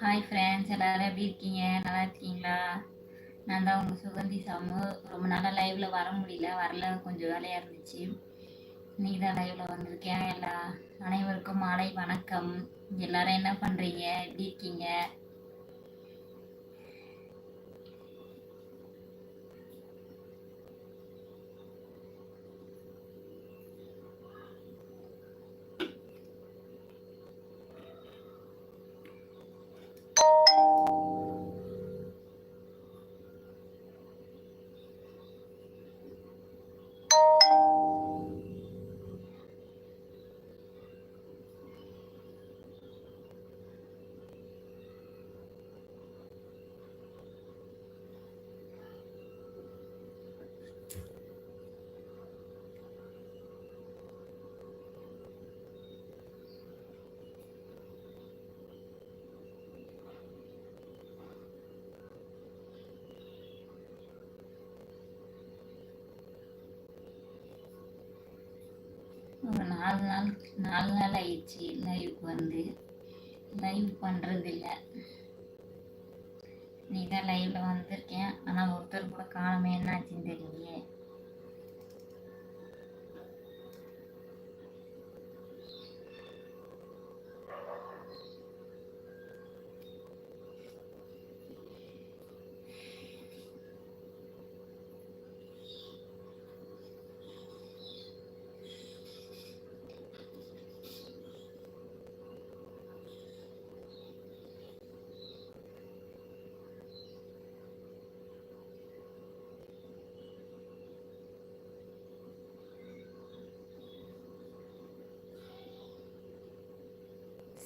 Hi friends எல்லாரும் எப்படி இருக்கீங்க? நல்லா இருக்கீங்களா? நான் தான் உங்கள் சுகந்தி சாமு. ரொம்ப நாளாக லைவ்ல வர முடியல. வரல. கொஞ்சம் வேலையாக இருந்துச்சு. இன்னைக்கு தான் லைவ்ல வந்திருக்கேன் எல்லா அனைவருக்கும் மாலை வணக்கம். எல்லாரும் என்ன பண்ணுறீங்க எப்படி இருக்கீங்க ஒரு நாலு நாள் நாலு நாள் ஆயிடுச்சு லைவுக்கு வந்து. லைவ் பண்ணுறதில்ல நீ தான் லைவில் வந்து ஆனால் ஒருத்தர் கூட காணமே என்னாச்சுன்னு தெரியலையே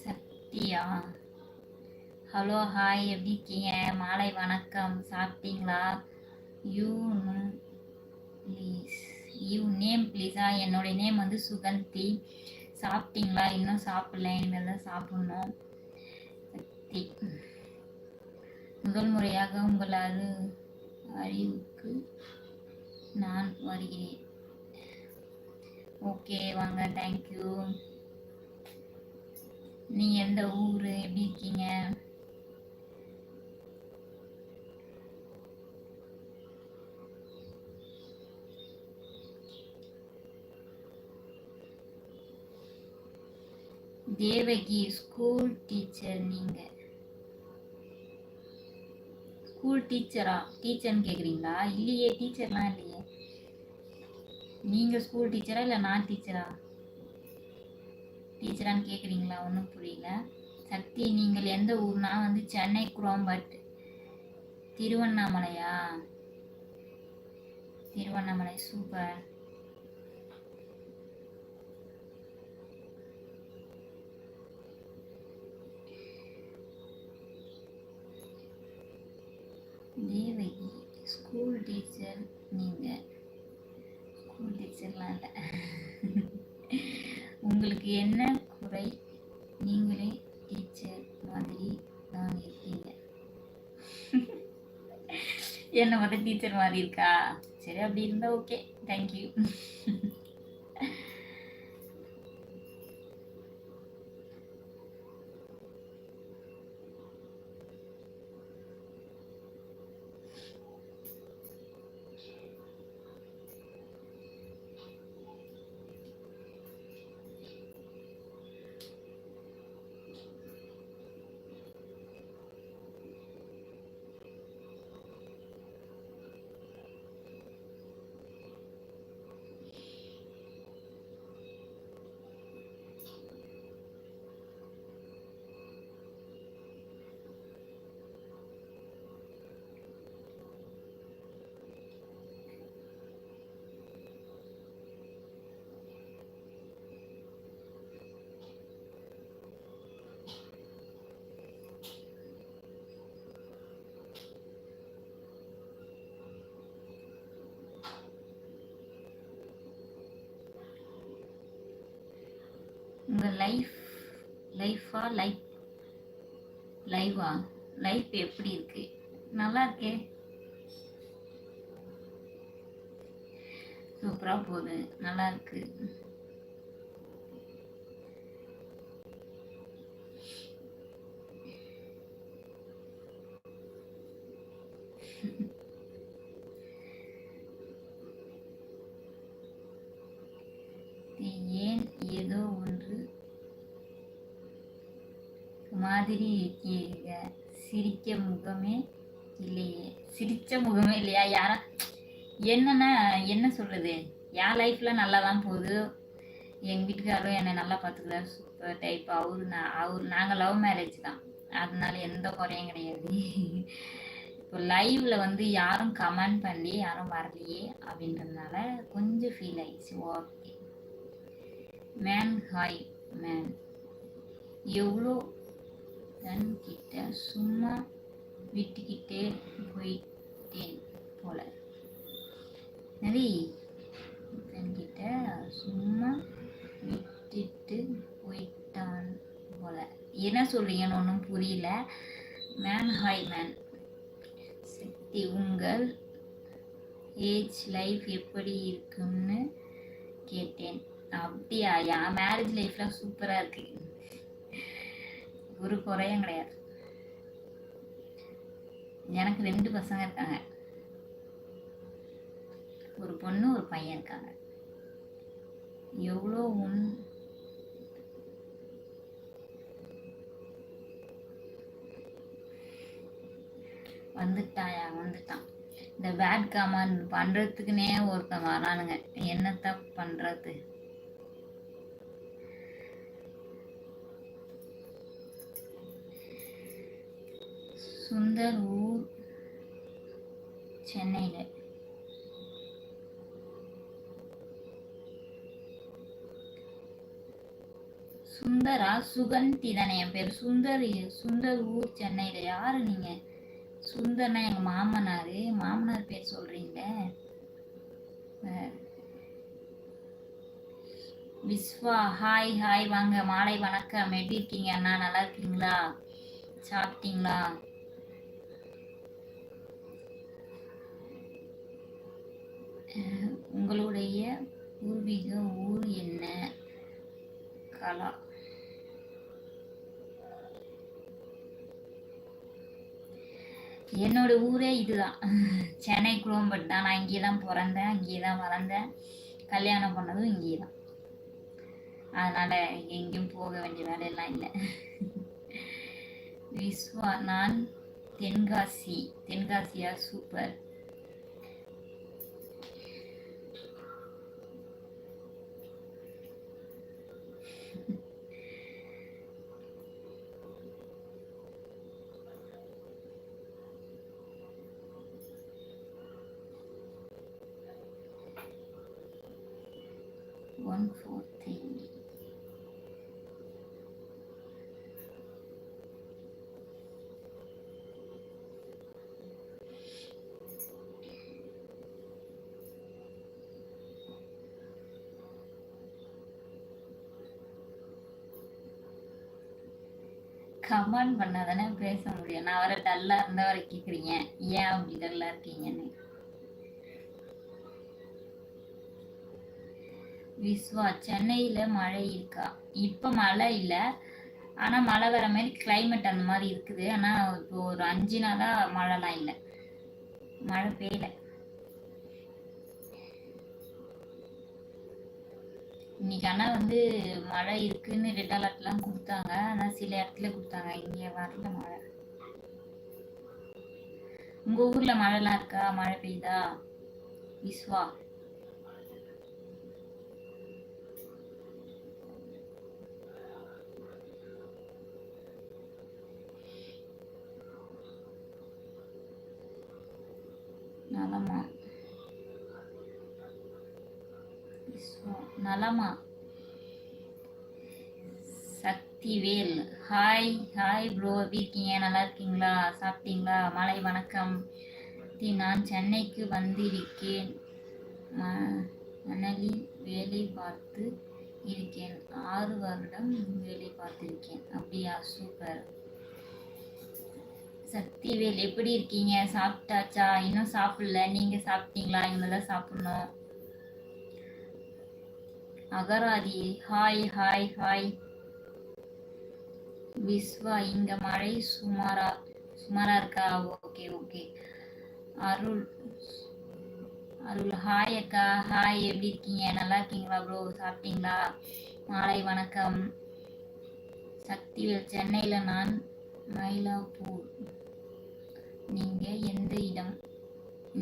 சத்யா ஹலோ ஹாய் எப்படி இருக்கீங்க? மாலை வணக்கம். சாப்பிட்டீங்களா? யூ ப்ளீஸ் யூ நேம் ப்ளீஸா என்னுடைய நேம் வந்து சுகந்தி. சாப்பிட்டீங்களா? இன்னும் சாப்பிடல. இனிமேல் தான் சாப்பிட்ணும். முதல் முறையாக உங்கள் அறி அறிவுக்கு நான் வருகிறேன். ஓகே வாங்க. தேங்க்யூ நீ எந்த ஊர்? எப்படி இருக்கீங்க? தேவகி ஸ்கூல் டீச்சர் நீங்க. ஸ்கூல் டீச்சரா டீச்சர்னு கேக்குறீங்களா? இல்லையே டீச்சர்லாம் இல்லையே. நீங்க ஸ்கூல் டீச்சரா இல்லை நான் டீச்சரா டீச்சரான்னு கேட்குறீங்களா ஒன்றும் புரியல. சக்தி நீங்கள் எந்த ஊர்னா வந்து Chennai Chromepet. திருவண்ணாமலையா? Tiruvannamalai super Devaki school teacher நீங்கள் ஸ்கூல் டீச்சர்லாம் இல்லை. உங்களுக்கு என்ன குறை? நீங்களே டீச்சர் மாதிரி தான் இருக்கீங்க. என்ன மட்டும் டீச்சர் மாதிரி இருக்கா? சரி அப்படி இருந்தால் ஓகே தேங்க்யூ உங்கள் லைஃப் லைஃபா லைஃப் லைவா லைஃப் எப்படி இருக்கு? நல்லா இருக்கே. சூப்பராக போகுது. நல்லா இருக்குது மாதிரி இருக்கீங்க சிரிக்க முகமே இல்லையே. சிரிச்ச முகமே இல்லையா? யாரா என்னன்னா என்ன சொல்றது? என் லைஃப்ல நல்லா தான் போகுது. எங்கள் வீட்டுக்காரரும் என்னை நல்லா பார்த்துக்கிறாரு சூப்பர் டைப் அவரு நான் அவர் நாங்கள் லவ் மேரேஜ் தான். அதனால எந்த குறையும் கிடையாது. இப்போ லைவ்ல வந்து யாரும் கமெண்ட் பண்ணி யாரும் வரலையே அப்படின்றதுனால கொஞ்சம் ஃபீல் ஆயிடுச்சு. ஓகே மேன் ஹாய் மேன் எவ்வளோ தன்கிட்ட சும்மா விட்டுக்கிட்டே போயிட்டேன் போல. நவி தன்கிட்ட சும்மா விட்டுட்டு போயிட்டான் போல. என்ன சொல்றீங்கன்னு ஒன்றும் புரியல. மேன் ஹாய் மேன் சக்தி உங்கள் ஏஜ் லைஃப் எப்படி இருக்குன்னு கேட்டேன். அப்படியா? என் மேரேஜ் லைஃப்லாம் சூப்பராக இருக்கு. ஒரு குறையும் கிடையாது. எனக்கு ரெண்டு பசங்க இருக்காங்க. ஒரு பொண்ணு ஒரு பையன் இருக்காங்க. எவ்வளோ உன் வந்துட்டாயா? வந்துட்டான். இந்த பேட் கமெண்ட் பண்ணுறதுக்குனே ஒருத்தன் வரானுங்க. என்னத்தான் பண்ணுறது சுந்தர் ஊர் சென்னையில். சுந்தரா? சுகந்தி தானே என் பேர். சுந்தர் சுந்தர் ஊர் சென்னையில். யார் நீங்கள் சுந்தர்னா எங்கள் மாமனார். மாமனார் பேர் சொல்கிறீங்க விஸ்வா ஹாய் ஹாய். வாங்க மாலை வணக்கம். எப்படி இருக்கீங்க அண்ணா? நல்லா இருக்கீங்களா? சாப்பிட்டீங்களா? உங்களுடைய பூர்வீக ஊர் என்ன? கலா. என்னோட ஊரே இதுதான். சென்னை குரோம்பட் தான். நான் இங்கே தான் பிறந்தேன் இங்கே தான் வளர்ந்தேன். கல்யாணம் பண்ணதும் இங்கே தான் அதனால் எங்கேயும் போக வேண்டிய வேலையெல்லாம் இல்லை. விஸ்வா நான் Tenkasi. தென்காசியா? Super one four three comment பண்ணாதானே பேச முடியும். நான் வர டல்லா இருந்த வரை கேக்குறீங்க. ஏன் அப்படி டல்லா இருக்கீங்கன்னு? விஸ்வா சென்னையில மழை இருக்கா? இப்ப மழை இல்ல. ஆனா மழை வர மாதிரி கிளைமேட் அந்த மாதிரி இருக்குது. ஆனா இப்போ ஒரு அஞ்சு நாளா மழைலாம் இல்ல. மழை பெய்யல. இன்னைக்கு ஆனா வந்து மழை இருக்குன்னு ரெட் அலர்ட்லாம் கொடுத்தாங்க. ஆனா சில இடத்துல கொடுத்தாங்க. இங்க வரல மழை. உங்க ஊர்ல மழைலாம் இருக்கா? மழை பெய்யுதா? விஸ்வா? நல்லா விஸ்வா நலமா? சக்திவேல் ஹாய் ஹாய் ப்ரோ எப்படி இருக்கீங்க? நல்லா இருக்கீங்களா? சாப்பிட்டீங்களா? மாலை வணக்கம். தி, நான் சென்னைக்கு வந்திருக்கேன். மணலில் வேலை பார்த்து இருக்கேன். ஆறு வருடம் வேலை பார்த்திருக்கேன். அப்படியா? சூப்பர். சக்திவேல் எப்படி இருக்கீங்க? சாப்பிட்டாச்சா? இன்னும் சாப்பிடல. நீங்கள் சாப்பிட்டீங்களா? இனிமேதான் சாப்பிடணும். அகராதி ஹாய் ஹாய் ஹாய். விஸ்வா இங்க மழை சுமாரா சுமாரா இருக்கா? Okay okay. Arul Arul hi அக்கா ஹாய் எப்படி இருக்கீங்க? நல்லா இருக்கீங்களா ப்ரோ சாப்பிட்டீங்களா? மாலை வணக்கம். சக்திவேல் சென்னையில் நான் மயிலாப்பூர். நீங்கள் எந்த இடம்?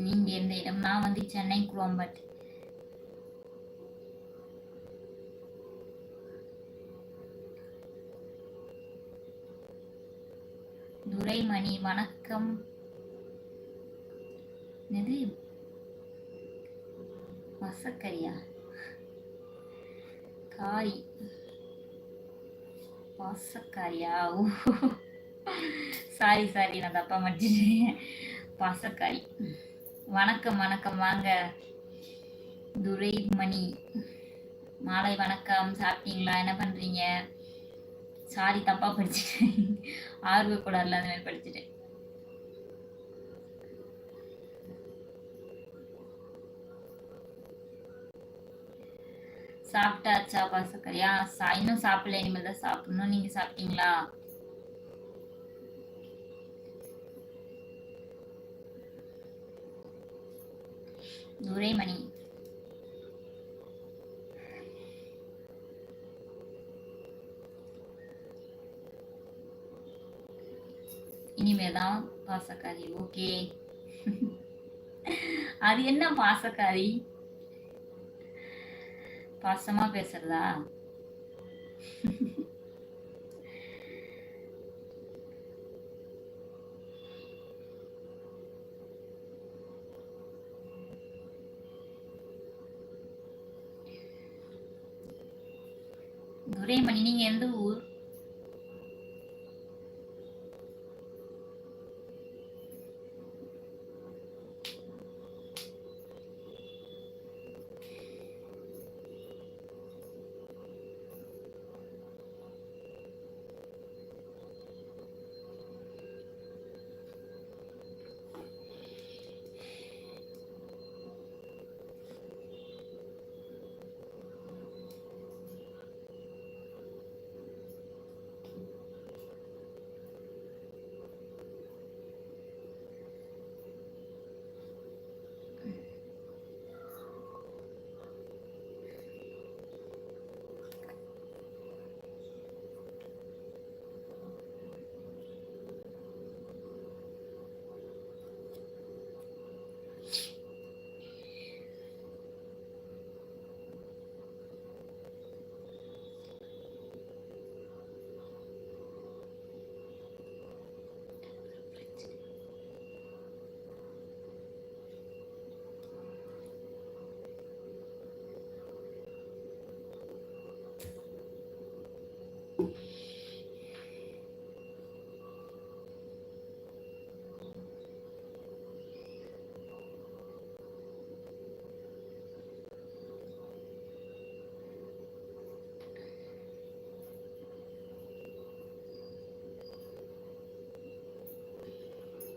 நீங்கள் எந்த இடம்? நான் வந்து சென்னை குரோம்பட் துரைமணி வணக்கம். இது மசக்கரியா காரி பாசக்காரியா ஓ சாரி சாரி நான் தப்பா மடிச்சிட்டேன். பாசக்காரி வணக்கம் வணக்கம் வாங்க. துரைமணி. மாலை வணக்கம். சாப்பிட்டீங்களா? என்ன பண்றீங்க? சாரி தப்பா படிச்சுட்டேன். ஆர்வ கூடாதுல அந்த மாதிரி படிச்சுட்டேன். சாப்பிட்டாச்சா பாசக்கரியா? சா இன்னும் சாப்பிடல இனிமேல் தான் சாப்பிடணும். நீங்க சாப்பிட்டீங்களா? துரைமணி தான் பாசக்காரி ஓகே. அது என்ன பாசக்காரி? பாசமா பேசுறதா? துரைமணி நீங்க எந்த ஊர்?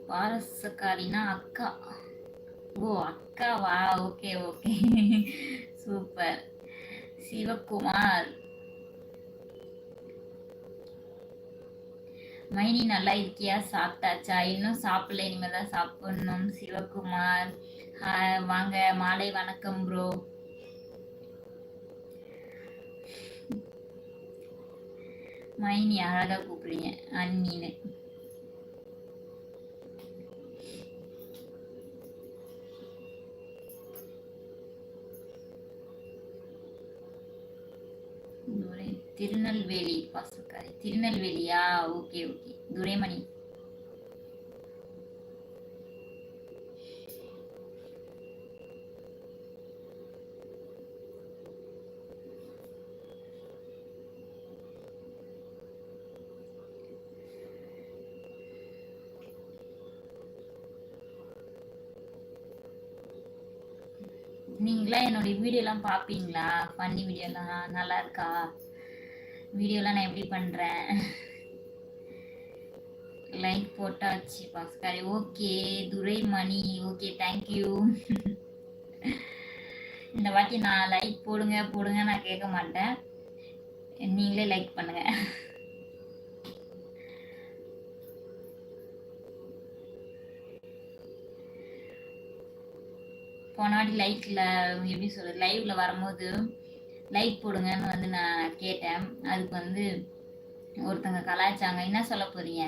வாரசக்காரினா அக்கா. ஓ அக்காவா ஓகே ஓகே. சூப்பர். சிவகுமார். மைனி நல்லா இருக்கியா? சாப்பிட்டாச்சா? இன்னும் சாப்பிடல. இனிமேல் தான் சாப்பிடணும். சிவகுமார் வாங்க. மாலை வணக்கம் ப்ரோ மைனி அழகா கூப்பிடுங்க அண்ணின்னு திருநெல்வேலி பாசக்காரி திருநெல்வேலியா? Okay okay. துரைமணி. நீங்களா என்னுடைய வீடியோலாம் பார்ப்பீங்களா ஃபன்னி வீடியோலாம் நல்லா இருக்கா? வீடியோலாம் நான் எப்படி பண்ணுறேன் லைக் போட்டாச்சு Bhaskar. Okay Duraimani. Okay thank you இந்த வாட்டி நான் லைக் போடுங்க போடுங்க நான் கேட்க மாட்டேன். நீங்களே லைக் பண்ணுங்க. போன வாட்டி லைக்ல எப்படி சொல்றது லைவ்ல வரும்போது லைக் போடுங்கன்னு வந்து நான் கேட்டேன். அதுக்கு வந்து ஒருத்தங்க கலாய்ச்சாங்க. என்ன சொல்ல போறீங்க?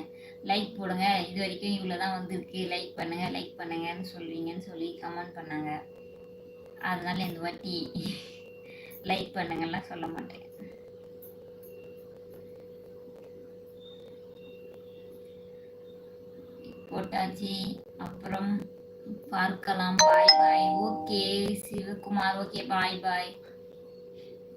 லைக் போடுங்க. இது வரைக்கும் இவ்வளோ தான் லைக் பண்ணுங்க லைக் பண்ணுங்கன்னு சொல்றீங்கன்னு சொல்லி கமெண்ட் பண்ணாங்க. அதனால இந்த வாட்டி லைக் பண்ணுங்கலாம் சொல்ல மாட்டேன். போட்டாச்சு. அப்புறம் பார்க்கலாம். Bye bye okay Sivakumar. Okay bye bye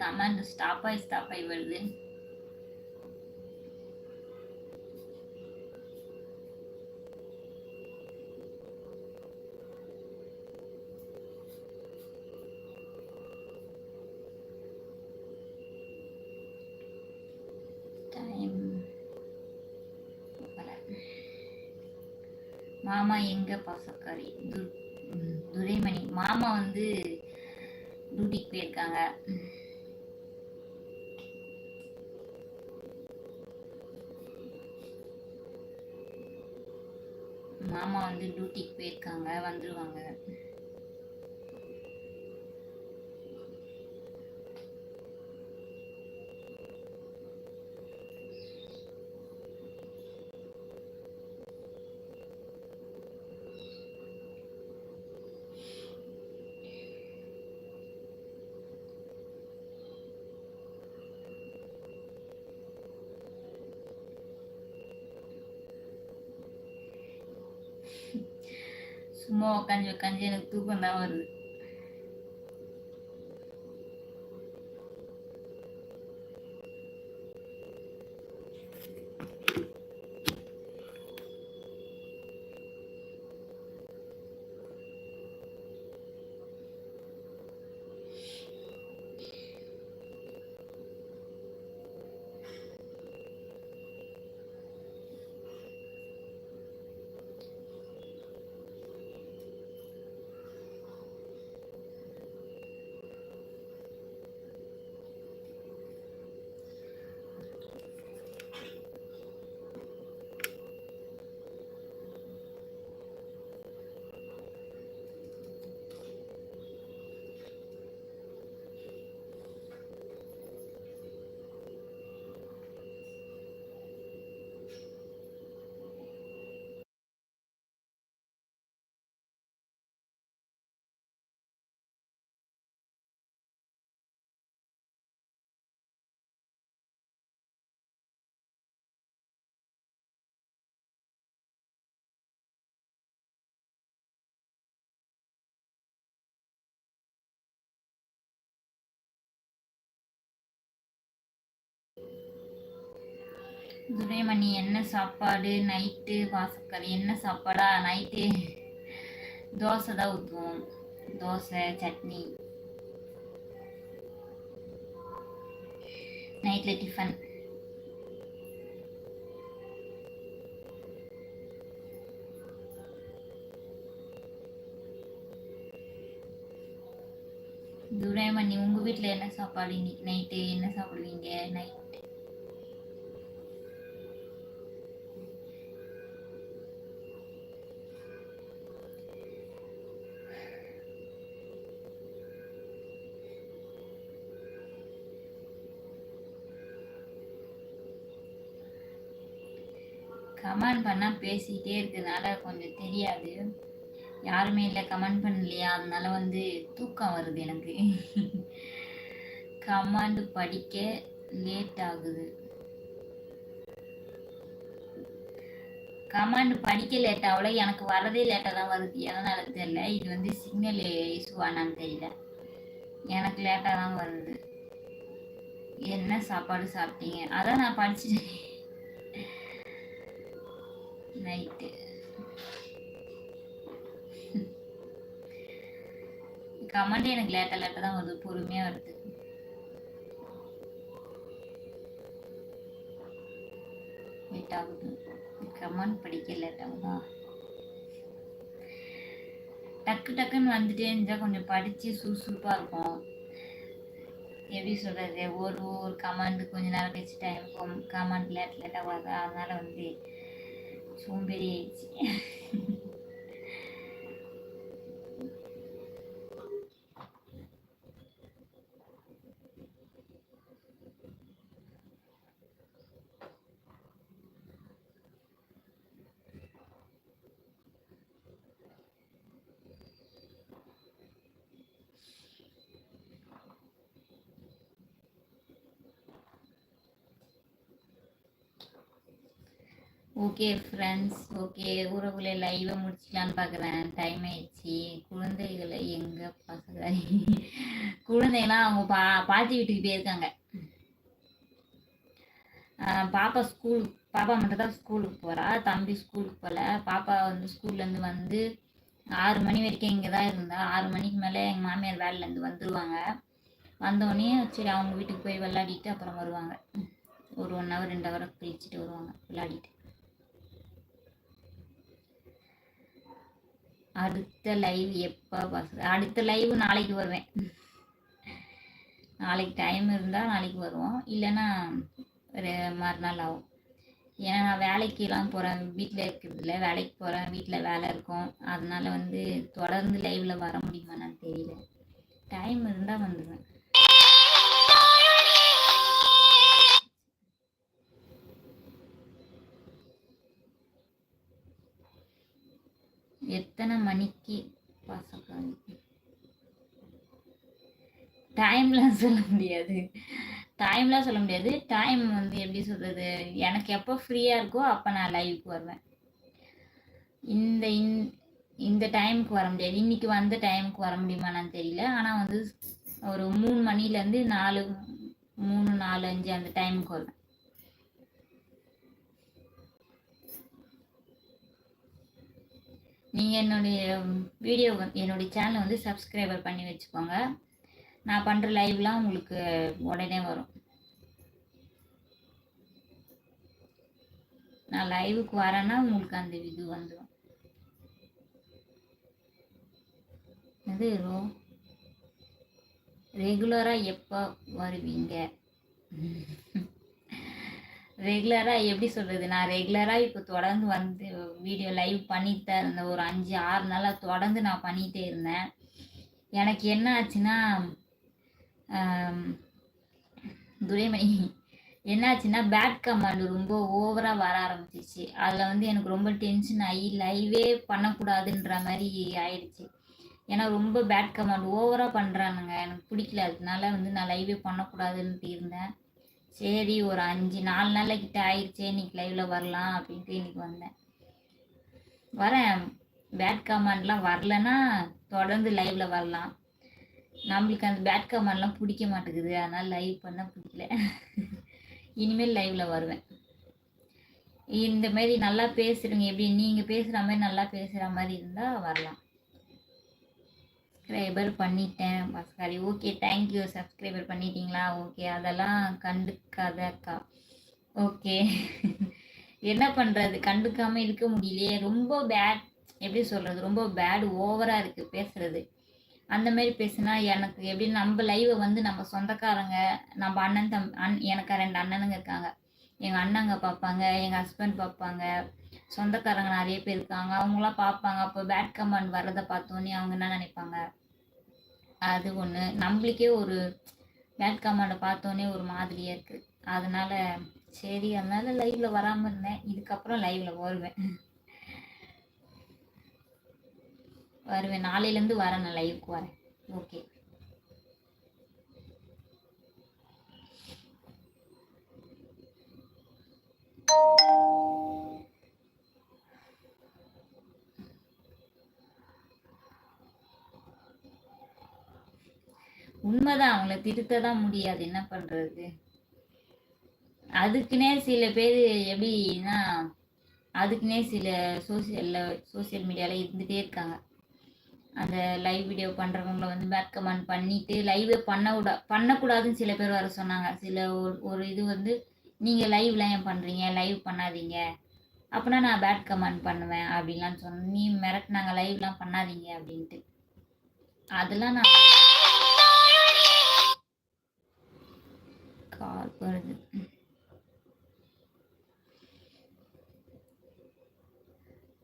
comment stop ஆகி ஸ்டாப் ஆகி வருது. மாமா எங்க பாசக்காரி? துரைமணி. மாமா வந்து டியூட்டிக்கு போயிருக்காங்க. மாமா வந்து டியூட்டிக்கு போயிருக்காங்க வந்துருவாங்க. சும்மா உட்காந்து உட்காந்து எனக்கு தூக்கம் தான் வருது துரைமணி என்ன சாப்பாடு? நைட்டு வாசக்கறி என்ன சாப்பாடா? நைட்டு தோசை தான் ஊற்றுவோம் தோசை சட்னி. நைட்டில் டிஃபன். துரைமணி உங்கள் வீட்டில் என்ன சாப்பாடு? இன்னைக்கு நைட்டு என்ன சாப்பிடுவீங்க? நைட் கமெண்ட் பண்ணால் பேசிக்கிட்டே இருக்கிறதுனால கொஞ்சம் தெரியாது. யாருமே இல்லை கமெண்ட் பண்ணலையா? அதனால வந்து தூக்கம் வருது எனக்கு. கமெண்ட் படிக்க லேட் ஆகுது. கமெண்ட் படிக்க லேட் ஆகல. எனக்கு வரதே லேட்டாக தான் வருது. எதனால தெரியல. இது வந்து சிக்னல் இஷ்யூவானான்னு தெரியல. எனக்கு லேட்டாக தான் வருது. என்ன சாப்பாடு சாப்பிட்டீங்க? அதான் நான் படிச்சுட்டேன் நைட்டு. கமெண்ட் எனக்கு லேட்டாக லேட்டாக தான் வருது. பொறுமையாக வருது. லேட் ஆகுது. கமெண்ட் படிக்க லேட் ஆகுதா டக்கு டக்குன்னு வந்துட்டே இருந்தால் கொஞ்சம் படித்து சுறுசுறுப்பாக இருக்கும். எப்படி சொல்கிறது ஒரு ஒரு கமெண்ட் கொஞ்ச நேரம் கழிச்சு டைம் கமெண்ட் லேட் லேட்டாக வருது? அதனால் வந்து சோம்பேறி ஆயிடுச்சு ஓகே ஃப்ரெண்ட்ஸ் ஓகே ஊரக்குள்ளே லைவை முடிச்சிக்கலான்னு பார்க்குறேன் டைம் ஆயிடுச்சு. குழந்தைகளை எங்கே பசங்க குழந்தைங்களாம் அவங்க பா பாட்டி வீட்டுக்கு போயிருக்காங்க. பாப்பா ஸ்கூல் பாப்பா மட்டும் தான் ஸ்கூலுக்கு போகிறா தம்பி ஸ்கூலுக்கு போகல பாப்பா வந்து ஸ்கூல்லேருந்து வந்து ஆறு மணி வரைக்கும் இங்கே தான் இருந்தா. ஆறு மணிக்கு மேலே எங்கள் மாமியார் வேலையிலேருந்து வந்துடுவாங்க வந்தோடனே சரி அவங்க வீட்டுக்கு போய் விளையாடிட்டு அப்புறம் வருவாங்க. ஒரு ஒன் ஹவர் ரெண்டு ஹவர் கழிச்சிட்டு வருவாங்க. விளையாடிட்டு. அடுத்த லைவ் எப்போ பசங்க அடுத்த லைவ் நாளைக்கு வருவேன். நாளைக்கு டைம் இருந்தால் நாளைக்கு வருவோம். இல்லைன்னா ஒரு மறுநாள் ஆகும். ஏன்னா நான் வேலைக்கெல்லாம் போகிறேன் வீட்டில் இருக்கிறதுல வேலைக்கு போகிறேன் வீட்டில் வேலை இருக்கும். அதனால வந்து தொடர்ந்து லைவில் வர முடியுமான்னு தெரியல. டைம் இருந்தால் வந்துடுவேன் எத்தனை மணிக்கு பசங்க டைம்லாம் சொல்ல முடியாது. டைம்லாம் சொல்ல முடியாது. டைம் வந்து எப்படி சொல்கிறது எனக்கு எப்போ ஃப்ரீயாக இருக்கோ அப்போ நான் லைவுக்கு வருவேன். இந்த இன்- இந்த டைமுக்கு வர முடியாது. இன்றைக்கி வந்த டைமுக்கு வர முடியுமான்னு தெரியல. ஆனால் வந்து ஒரு மூணு மணிலேருந்து நாலு மூணு நாலு அஞ்சு அந்த டைமுக்கு வருவேன். நீங்கள் என்னுடைய வீடியோ என்னுடைய சேனலை வந்து சப்ஸ்கிரைபர் பண்ணி வச்சுக்கோங்க. நான் பண்ணுற லைவ்லாம் உங்களுக்கு உடனே வரும். நான் லைவுக்கு வரேன்னா உங்களுக்கு அந்த இது வந்துடும் இது ரெகுலராக எப்போ வருவீங்க? ரெகுலராக எப்படி சொல்கிறது நான் ரெகுலராக இப்போ தொடர்ந்து வந்து வீடியோ லைவ் பண்ணிட்டு தான் இருந்தேன் ஒரு அஞ்சு ஆறு நாளாக தொடர்ந்து நான் பண்ணிகிட்டே இருந்தேன். எனக்கு என்ன ஆச்சுன்னா துரைமணி என்னாச்சுன்னா பேட் கமாண்ட் ரொம்ப ஓவராக வர ஆரம்பிச்சிச்சு அதில் வந்து எனக்கு ரொம்ப டென்ஷன் ஆகி லைவே பண்ணக்கூடாதுன்ற மாதிரி ஆயிடுச்சு. ஏன்னா ரொம்ப பேட் கமாண்ட் ஓவராக பண்ணுறானுங்க எனக்கு பிடிக்கல. அதனால வந்து நான் லைவே பண்ணக்கூடாதுன்ட்டு இருந்தேன். சரி ஒரு அஞ்சு நாலு நாளில் கிட்ட ஆயிடுச்சு இன்னைக்கு லைவில் வரலாம் அப்படின்ட்டு இன்னைக்கு வந்தேன். வரேன். பேட் கமாண்ட்லாம் வரலன்னா தொடர்ந்து லைவில் வரலாம். நம்மளுக்கு அந்த பேட் கமெண்ட்லாம் பிடிக்க மாட்டேங்குது. அதனால் லைவ் பண்ண பிடிக்கல. இனிமேல் லைவில் வருவேன். இந்த மாதிரி நல்லா பேசுகிறீங்க எப்படி நீங்கள் பேசுகிற மாதிரி நல்லா பேசுகிற மாதிரி இருந்தால் வரலாம். சப்ஸ்கிரைபர் பண்ணிட்டேன். Sorry okay thank you subscriber பண்ணிட்டீங்களா? ஓகே அதெல்லாம் கண்டுக்காதக்கா. ஓகே என்ன பண்ணுறது கண்டுக்காமல் இருக்க முடியலையே. ரொம்ப பேட் எப்படி சொல்கிறது ரொம்ப பேட் ஓவராக இருக்குது பேசுகிறது அந்த மாதிரி பேசுனா எனக்கு எப்படி நம்ம லைவை வந்து நம்ம சொந்தக்காரங்க நம்ம அண்ணன் தம் அண் எனக்கு ரெண்டு அண்ணனுங்க இருக்காங்க. எங்கள் அண்ணங்க பார்ப்பாங்க எங்கள் ஹஸ்பண்ட் பார்ப்பாங்க. சொந்தக்காரங்க நிறைய பேர் இருக்காங்க. அவங்களாம் பார்ப்பாங்க. அப்போ பேட் கமெண்ட் வர்றதை பார்த்தோன்னே அவங்க என்ன நினைப்பாங்க? அது ஒன்று நம்மளுக்கே ஒரு பேட் கமெண்டை பார்த்தோன்னே ஒரு மாதிரியாக இருக்குது அதனால சரி அதனால லைவ்ல வராமல் இருந்தேன். இதுக்கப்புறம் லைவ்ல வருவேன். வருவேன். நாளையிலேருந்து வரேன் நான் லைவுக்கு வரேன். ஓகே உண்மைதான் அவங்கள திருத்த தான் முடியாது. என்ன பண்றது? அதுக்குன்னே சில பேர் எப்படின்னா அதுக்குன்னே சில சோசியல்ல சோசியல் மீடியாவில் இருந்துகிட்டே இருக்காங்க. அந்த லைவ் வீடியோ பண்ணுறவங்கள வந்து பேட் கமெண்ட் பண்ணிவிட்டு லைவே பண்ண விட பண்ணக்கூடாதுன்னு சில பேர் வர சொன்னாங்க. சில ஒரு ஒரு இது வந்து நீங்கள் லைவ்லாம் ஏன் பண்ணுறீங்க லைவ் பண்ணாதீங்க. அப்படின்னா நான் பேட் கமெண்ட் பண்ணுவேன் அப்படின்லாம் சொன்னேன் நீ மிரட்டினாங்க லைவ்லாம் பண்ணாதீங்க அப்படின்ட்டு. அதெல்லாம் நான் கால் வருது.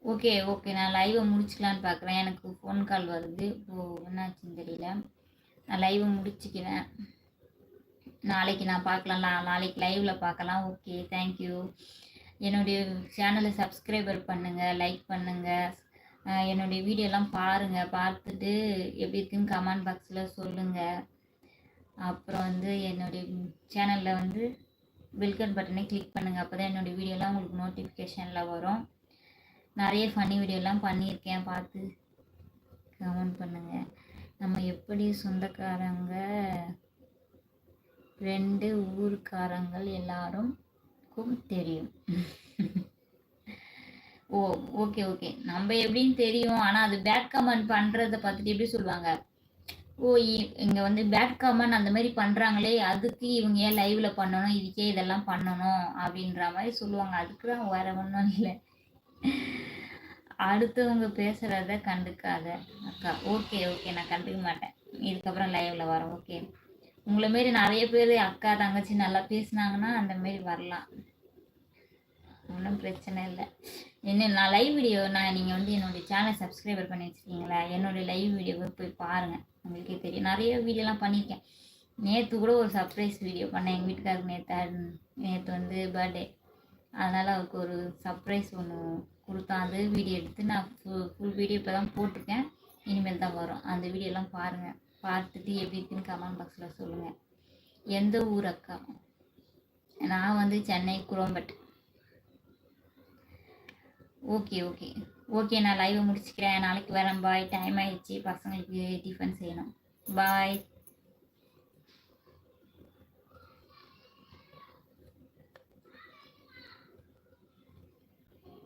Okay okay. நான் லைவை முடிச்சுக்கலான்னு பார்க்குறேன் எனக்கு ஃபோன் கால் வருது. இப்போது என்னாச்சுன்னு தெரியல. நான் லைவை முடிச்சுக்கிறேன். நாளைக்கு நான் பார்க்கலாம் நான் நாளைக்கு லைவில் பார்க்கலாம் ஓகே தேங்க்யூ என்னுடைய சேனலை சப்ஸ்கிரைபர் பண்ணுங்கள் லைக் பண்ணுங்கள் என்னுடைய வீடியோலாம் பாருங்கள் பார்த்துட்டு எப்படி இருக்குன்னு கமெண்ட் பாக்ஸில் சொல்லுங்கள் அப்புறம் வந்து என்னுடைய சேனலில் வந்து பில்கட் பட்டனை கிளிக் பண்ணுங்கள் அப்போ தான் என்னுடைய வீடியோலாம் உங்களுக்கு நோட்டிஃபிகேஷனில் வரும். நிறைய ஃபன்னி வீடியோலாம் பண்ணியிருக்கேன். பார்த்து கமெண்ட் பண்ணுங்கள் நம்ம எப்படி சொந்தக்காரங்க? ரெண்டு ஊருக்காரங்கள் எல்லாருக்கும் தெரியும். ஓ ஓகே ஓகே நம்ம எப்படின்னு தெரியும். ஆனால் அது பேக் கமெண்ட் பண்ணுறத பார்த்துட்டு எப்படி சொல்லுவாங்க? ஓ இங்கே வந்து பேட் காமன் அந்த மாதிரி பண்ணுறாங்களே அதுக்கு இவங்க ஏன் லைவில் பண்ணணும் இதுக்கே இதெல்லாம் பண்ணணும் அப்படின்ற மாதிரி சொல்லுவாங்க. அதுக்கு தான் வேற ஒன்றும் இல்லை. அடுத்தவங்க பேசுகிறத கண்டுக்காத அக்கா. ஓகே ஓகே நான் கண்டுக்க மாட்டேன். இதுக்கப்புறம் லைவில் வரேன் ஓகே உங்களை மாரி நிறைய பேர் அக்கா தங்கச்சி நல்லா பேசுனாங்கன்னா அந்த மாரி வரலாம். ஒன்றும் பிரச்சனை இல்லை. என்ன நான் லைவ் வீடியோ நான் நீங்கள் வந்து என்னுடைய சேனல் சப்ஸ்கிரைபர் பண்ணி வச்சுருக்கீங்களா? என்னுடைய லைவ் வீடியோவை போய் பாருங்கள் உங்களுக்கே தெரியும். நிறைய வீடியோலாம் பண்ணியிருக்கேன் நேற்று கூட ஒரு சர்ப்ரைஸ் வீடியோ பண்ணேன். எங்கள் வீட்டுக்காருக்கு நேற்று நேற்று வந்து பர்த்டே அதனால் அவருக்கு ஒரு சர்ப்ரைஸ் ஒன்று கொடுத்தான் அது வீடியோ எடுத்து நான் ஃபுல் ஃபுல் வீடியோ இப்போ தான் போட்டிருக்கேன். இனிமேல் தான் வரும். அந்த வீடியோலாம் பாருங்கள் பார்த்துட்டு எப்படி இருக்குன்னு கமெண்ட் பாக்ஸில் சொல்லுங்கள் எந்த ஊர் அக்கா? நான் வந்து Chennai Chromepet. Okay okay okay நான் லைவை முடிச்சுக்கிறேன். நாளைக்கு வரேன். பாய் டைம் ஆயிடுச்சு. பசங்களுக்கு டிஃபன் செய்யணும். பாய்